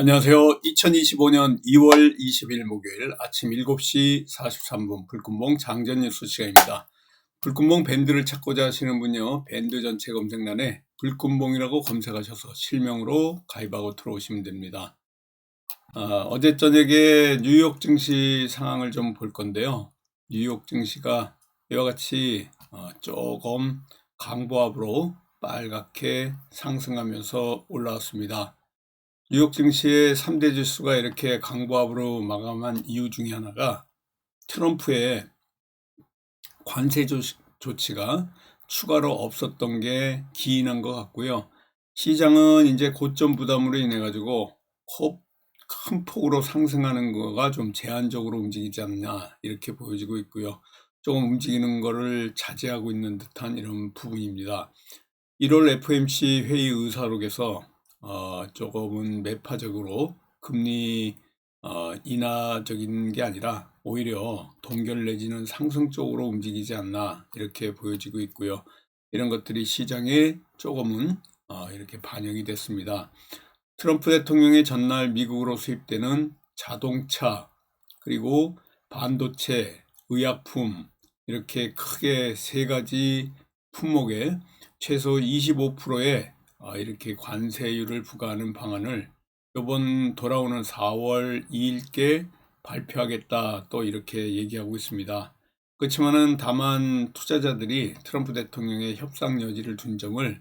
안녕하세요. 2025년 2월 20일 목요일 아침 7시 43분 불금봉 장전 뉴스 시간입니다. 불금봉 밴드를 찾고자 하시는 분요. 밴드 전체 검색란에 불금봉이라고 검색하셔서 실명으로 가입하고 들어오시면 됩니다. 어, 제 저녁에 뉴욕 증시 상황을 좀 볼 건데요. 뉴욕 증시가 이와 같이 어, 조금 강보합으로 빨갛게 상승하면서 올라왔습니다. 뉴욕 증시의 3대 지수가 이렇게 강보합으로 마감한 이유 중에 하나가 트럼프의 관세 조치가 추가로 없었던 게 기인한 것 같고요. 시장은 이제 고점 부담으로 인해 가지고 큰 폭으로 상승하는 거가 좀 제한적으로 움직이지 않냐 이렇게 보여지고 있고요. 조금 움직이는 거를 자제하고 있는 듯한 이런 부분입니다. 1월 FMC 회의 의사록에서 어, 조금은 매파적으로 금리 어, 인하적인 게 아니라 오히려 동결 내지는 상승 쪽으로 움직이지 않나 이렇게 보여지고 있고요. 이런 것들이 시장에 조금은 어, 이렇게 반영이 됐습니다. 트럼프 대통령의 전날 미국으로 수입되는 자동차 그리고 반도체, 의약품 이렇게 크게 세 가지 품목에 최소 25%의 어, 이렇게 관세율을 부과하는 방안을 이번 돌아오는 4월 2일께 발표하겠다 또 이렇게 얘기하고 있습니다. 그렇지만은 다만 투자자들이 트럼프 대통령의 협상 여지를 둔 점을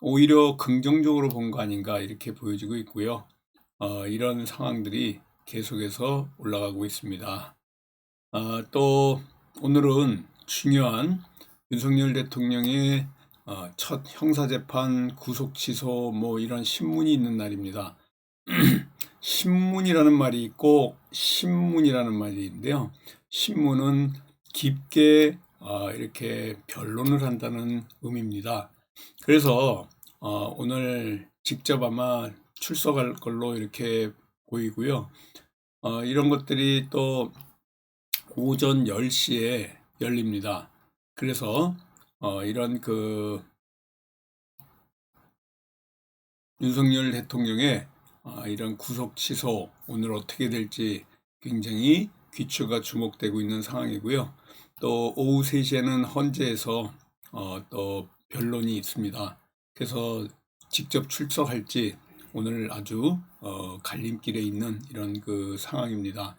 오히려 긍정적으로 본 거 아닌가 이렇게 보여지고 있고요. 어, 이런 상황들이 계속해서 올라가고 있습니다. 어, 또 오늘은 중요한 윤석열 대통령의 어, 첫 형사재판 구속 취소 뭐 이런 신문이 있는 날입니다. 신문이라는 말이 있고 신문이라는 말이 있는데요. 신문은 깊게 어, 이렇게 변론을 한다는 의미입니다. 그래서 어, 오늘 직접 아마 출석할 걸로 이렇게 보이고요. 어, 이런 것들이 또 오전 10시에 열립니다. 그래서 어, 이런 그 윤석열 대통령의 어, 이런 구속 취소 오늘 어떻게 될지 굉장히 귀추가 주목되고 있는 상황이고요. 또 오후 3시에는 헌재에서 어, 또 변론이 있습니다. 그래서 직접 출석할지 오늘 아주 어, 갈림길에 있는 이런 그 상황입니다.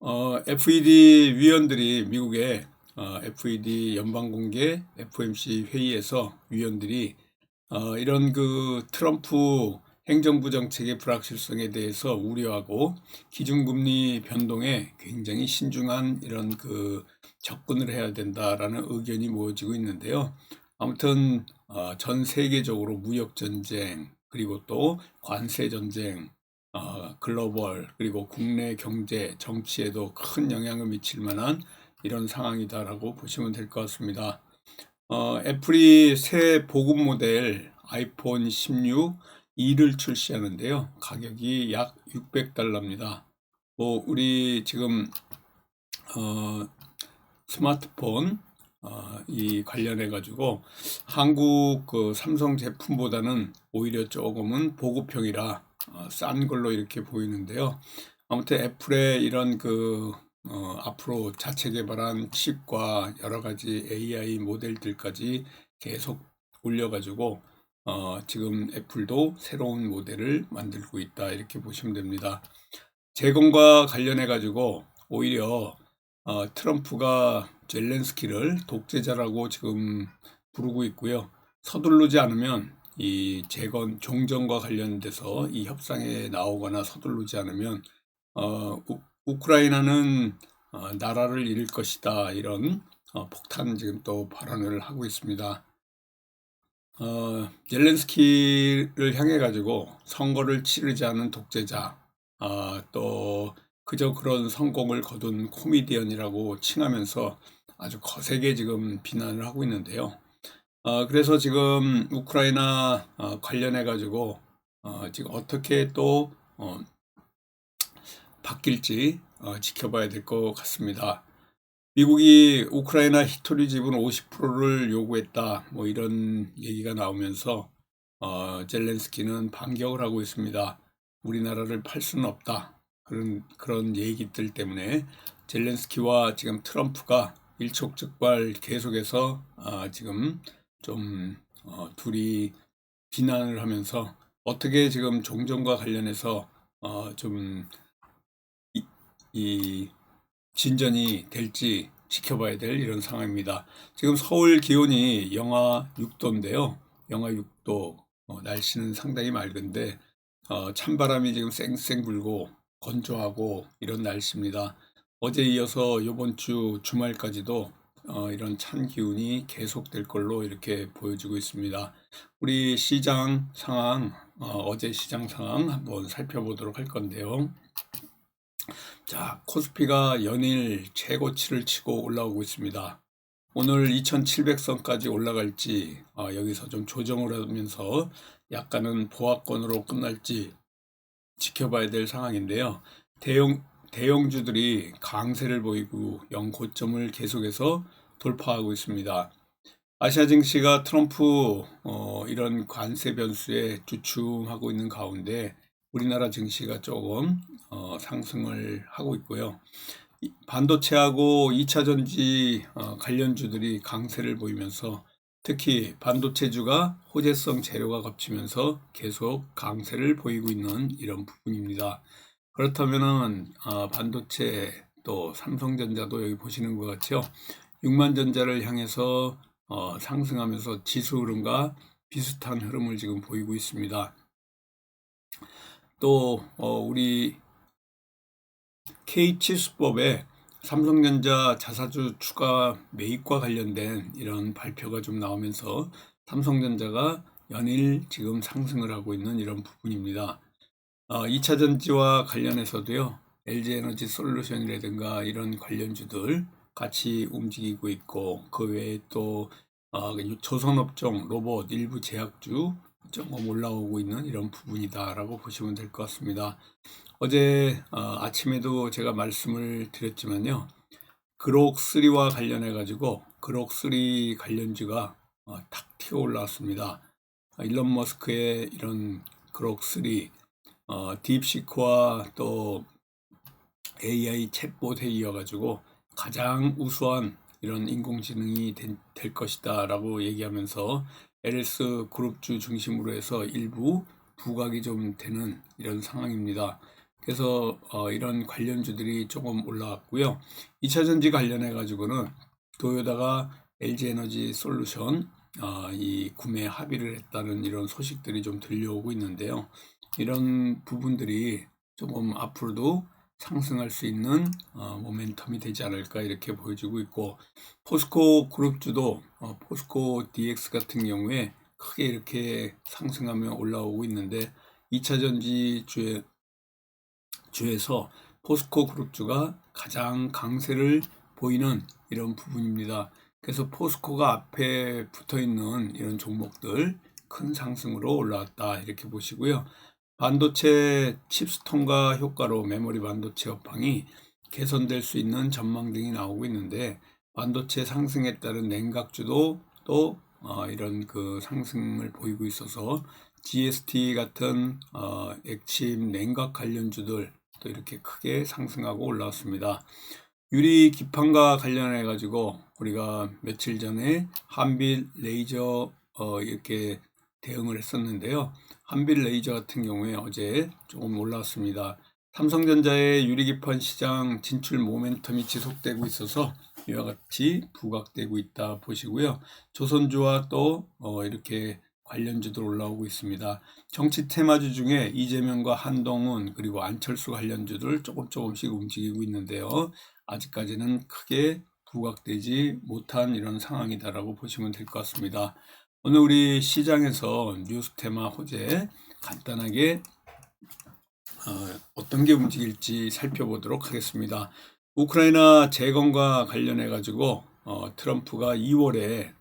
어, FED 위원들이 미국의 어, FED 연방공개 FOMC 회의에서 위원들이 어, 이런 그 트럼프 행정부 정책의 불확실성에 대해서 우려하고 기준금리 변동에 굉장히 신중한 이런 그 접근을 해야 된다라는 의견이 모여지고 있는데요. 아무튼 어, 전 세계적으로 무역 전쟁 그리고 또 관세 전쟁 어, 글로벌 그리고 국내 경제 정치에도 큰 영향을 미칠 만한 이런 상황이다라고 보시면 될 것 같습니다. 어, 애플이 새 보급 모델 아이폰 16 2를 출시하는데요. 가격이 약 600달러입니다. 뭐 우리 지금 어, 스마트폰 어, 이 관련해 가지고 한국 그 삼성 제품보다는 오히려 조금은 보급형이라 어, 싼 걸로 이렇게 보이는데요. 아무튼 애플의 이런 그 어, 앞으로 자체 개발한 칩과 여러 가지 AI 모델들까지 계속 올려가지고 어, 지금 애플도 새로운 모델을 만들고 있다 이렇게 보시면 됩니다. 재건과 관련해 가지고 오히려 어, 트럼프가 젤렌스키를 독재자라고 지금 부르고 있고요. 서두르지 않으면 이 재건 종전과 관련돼서 이 협상에 나오거나 서두르지 않으면 어, 우크라이나는 어, 나라를 잃을 것이다 이런 어, 폭탄 지금 또 발언을 하고 있습니다. 어, 젤렌스키를 향해 가지고 선거를 치르지 않은 독재자, 어, 또 그저 그런 성공을 거둔 코미디언이라고 칭하면서 아주 거세게 지금 비난을 하고 있는데요. 어, 그래서 지금 우크라이나 어, 관련해 가지고 어, 지금 어떻게 또 어, 바뀔지 어, 지켜봐야 될 것 같습니다. 미국이 우크라이나 히토리 지분 50%를 요구했다. 뭐 이런 얘기가 나오면서 어, 젤렌스키는 반격을 하고 있습니다. 우리나라를 팔 수는 없다. 그런 그런 얘기들 때문에 젤렌스키와 지금 트럼프가 일촉즉발 계속해서 아, 지금 좀 어, 둘이 비난을 하면서 어떻게 지금 종전과 관련해서 어, 좀 이, 이 진전이 될지 지켜봐야 될 이런 상황입니다. 지금 서울 기온이 영하 6도인데요. 영하 6도 어, 날씨는 상당히 맑은데 어, 찬바람이 지금 쌩쌩 불고 건조하고 이런 날씨입니다. 어제 이어서 이번 주 주말까지도 어, 이런 찬 기운이 계속될 걸로 이렇게 보여지고 있습니다. 우리 시장 상황, 어, 제 시장 상황 한번 살펴보도록 할 건데요. 자, 코스피가 연일 최고치를 치고 올라오고 있습니다. 오늘 2700선까지 올라갈지 어, 여기서 좀 조정을 하면서 약간은 보합권으로 끝날지 지켜봐야 될 상황인데요. 대형 대형주들이 강세를 보이고 영고점을 계속해서 돌파하고 있습니다. 아시아 증시가 트럼프 어, 이런 관세 변수에 주춤하고 있는 가운데 우리나라 증시가 조금 어, 상승을 하고 있고요. 반도체하고 2차 전지 어, 관련주들이 강세를 보이면서 특히 반도체주가 호재성 재료가 겹치면서 계속 강세를 보이고 있는 이런 부분입니다. 그렇다면은 어, 반도체 또 삼성전자도 여기 보시는 것 같죠? 6만 전자를 향해서 어, 상승하면서 지수 흐름과 비슷한 흐름을 지금 보이고 있습니다. 또 어, 우리 K치수법에 삼성전자 자사주 추가 매입과 관련된 이런 발표가 좀 나오면서 삼성전자가 연일 지금 상승을 하고 있는 이런 부분입니다. 어, 2차 전지와 관련해서도요, LG에너지 솔루션이라든가 이런 관련주들 같이 움직이고 있고, 그 외에 또 어, 조선업종, 로봇, 일부 제약주 조금 올라오고 있는 이런 부분이다라고 보시면 될 것 같습니다. 어제 어, 아침에도 제가 말씀을 드렸지만요. 그록3와 관련해 가지고 그록3 관련주가 어, 탁 튀어 올라왔습니다. 일론 머스크의 이런 그록3 어, 딥시크와 또 AI 챗봇에 이어 가지고 가장 우수한 이런 인공지능이 된, 될 것이다 라고 얘기하면서 LS 그룹주 중심으로 해서 일부 부각이 좀 되는 이런 상황입니다. 그래서 어, 이런 관련주들이 조금 올라왔고요. 2차 전지 관련해 가지고는 도요다가 LG에너지 솔루션 어, 이 구매 합의를 했다는 이런 소식들이 좀 들려오고 있는데요. 이런 부분들이 조금 앞으로도 상승할 수 있는 어, 모멘텀이 되지 않을까 이렇게 보여지고 있고 포스코 그룹주도 어, 포스코 DX 같은 경우에 크게 이렇게 상승하며 올라오고 있는데 2차 전지 주에 주에서 포스코 그룹주가 가장 강세를 보이는 이런 부분입니다. 그래서 포스코가 앞에 붙어 있는 이런 종목들 큰 상승으로 올라왔다 이렇게 보시고요. 반도체 칩스 통과 효과로 메모리 반도체 업황이 개선될 수 있는 전망 등이 나오고 있는데 반도체 상승에 따른 냉각주도 또 어, 이런 그 상승을 보이고 있어서 GST 같은 어, 액침 냉각 관련주들 또 이렇게 크게 상승하고 올라왔습니다. 유리 기판과 관련해 가지고 우리가 며칠 전에 한빛 레이저 어, 이렇게 대응을 했었는데요. 한빌 레이저 같은 경우에 어제 조금 올라왔습니다. 삼성전자의 유리기판 시장 진출 모멘텀이 지속되고 있어서 이와 같이 부각되고 있다 보시고요. 조선주와 또 어, 이렇게 관련주들 올라오고 있습니다. 정치 테마주 중에 이재명과 한동훈 그리고 안철수 관련주들 조금 조금씩 움직이고 있는데요. 아직까지는 크게 부각되지 못한 이런 상황이다라고 보시면 될 것 같습니다. 오늘 우리 시장에서 뉴스 테마 호재 간단하게 어, 떤게 움직일지 살펴보도록 하겠습니다. 우크라이나 재건과 관련해 가지고 어, 트럼프가 2월에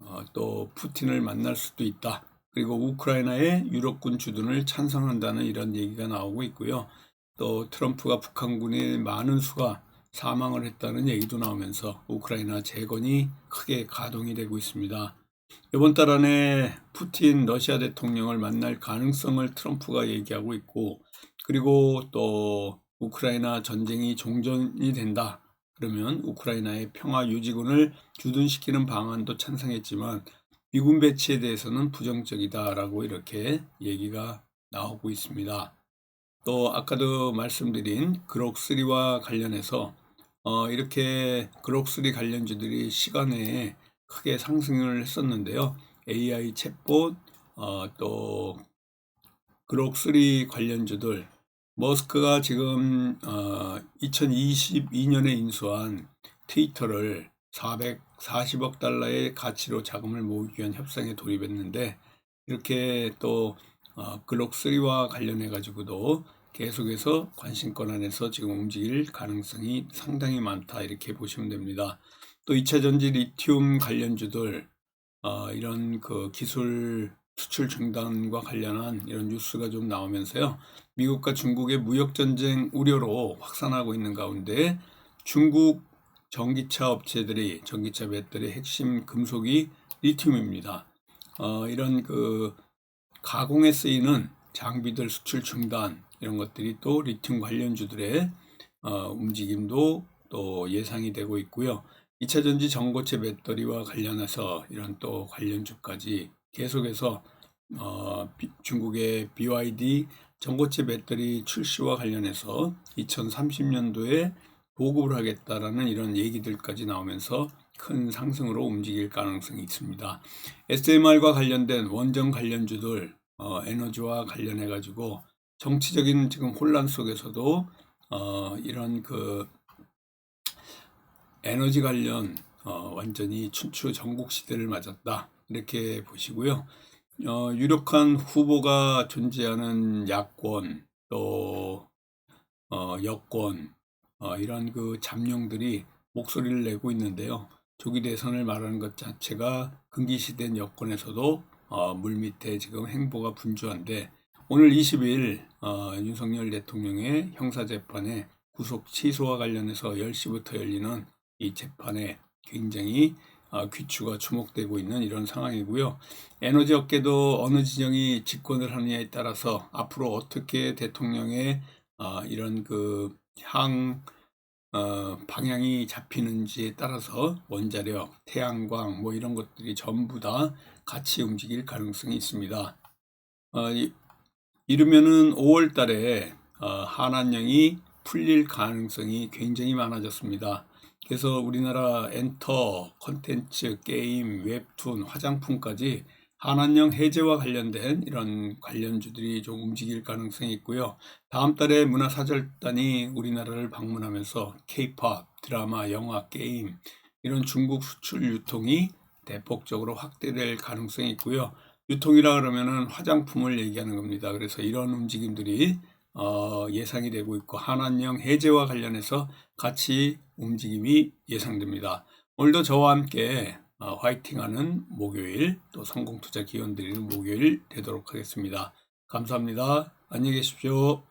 어, 또 푸틴을 만날 수도 있다. 그리고 우크라이나의 유럽군 주둔을 찬성한다는 이런 얘기가 나오고 있고요. 또 트럼프가 북한군의 많은 수가 사망을 했다는 얘기도 나오면서 우크라이나 재건이 크게 가동이 되고 있습니다. 이번 달 안에 푸틴 러시아 대통령을 만날 가능성을 트럼프가 얘기하고 있고 그리고 또 우크라이나 전쟁이 종전이 된다. 그러면 우크라이나의 평화 유지군을 주둔시키는 방안도 찬성했지만 미군 배치에 대해서는 부정적이다라고 이렇게 얘기가 나오고 있습니다. 또 아까도 말씀드린 그록3와 관련해서 어, 이렇게 그록3 관련주들이 시간에 크게 상승을 했었는데요. AI 챗봇 어, 또 그록3 관련주들 머스크가 지금 어, 2022년에 인수한 트위터를 440억 달러의 가치로 자금을 모으기 위한 협상에 돌입했는데 이렇게 또 어, 글록3와 관련해 가지고도 계속해서 관심권 안에서 지금 움직일 가능성이 상당히 많다 이렇게 보시면 됩니다. 또 2차 전지 리튬 관련주들 어, 이런 그 기술 수출 중단과 관련한 이런 뉴스가 좀 나오면서요. 미국과 중국의 무역 전쟁 우려로 확산하고 있는 가운데 중국 전기차 업체들이 전기차 배터리 핵심 금속이 리튬입니다. 어, 이런 그 가공에 쓰이는 장비들 수출 중단 이런 것들이 또 리튬 관련주들의 어, 움직임도 또 예상이 되고 있고요. 2차 전지 전고체 배터리와 관련해서 이런 또 관련주까지 계속해서 어, 비- 중국의 BYD 전고체 배터리 출시와 관련해서 2030년도에 보급을 하겠다라는 이런 얘기들까지 나오면서 큰 상승으로 움직일 가능성이 있습니다. SMR과 관련된 원전 관련주들 어, 에너지와 관련해 가지고 정치적인 지금 혼란 속에서도 어, 이런 그 에너지 관련 어, 완전히 춘추 전국 시대를 맞았다 이렇게 보시고요. 어, 유력한 후보가 존재하는 야권 또 어, 여권 어, 이런 그 잠룡들이 목소리를 내고 있는데요. 조기 대선을 말하는 것 자체가 금기시된 여권에서도 어, 물밑에 지금 행보가 분주한데 오늘 20일 어, 윤석열 대통령의 형사재판에 구속 취소와 관련해서 10시부터 열리는 이 재판에 굉장히 어, 귀추가 주목되고 있는 이런 상황이고요. 에너지 업계도 어느 진영이 집권을 하느냐에 따라서 앞으로 어떻게 대통령의 어, 이런 그향 어, 방향이 잡히는지에 따라서 원자력, 태양광 뭐 이런 것들이 전부 다 같이 움직일 가능성이 있습니다. 어, 이, 이르면은 5월 달에 어, 한한령이 풀릴 가능성이 굉장히 많아졌습니다. 그래서 우리나라 엔터, 컨텐츠, 게임, 웹툰, 화장품까지 한한령 해제와 관련된 이런 관련주들이 좀 움직일 가능성이 있고요. 다음 달에 문화사절단이 우리나라를 방문하면서 케이팝, 드라마, 영화, 게임 이런 중국 수출 유통이 대폭적으로 확대될 가능성이 있고요. 유통이라 그러면은 화장품을 얘기하는 겁니다. 그래서 이런 움직임들이 어, 예상이 되고 있고 한한령 해제와 관련해서 같이 움직임이 예상됩니다. 오늘도 저와 함께 어, 화이팅하는 목요일 또 성공투자 기원 드리는 목요일 되도록 하겠습니다. 감사합니다. 안녕히 계십시오.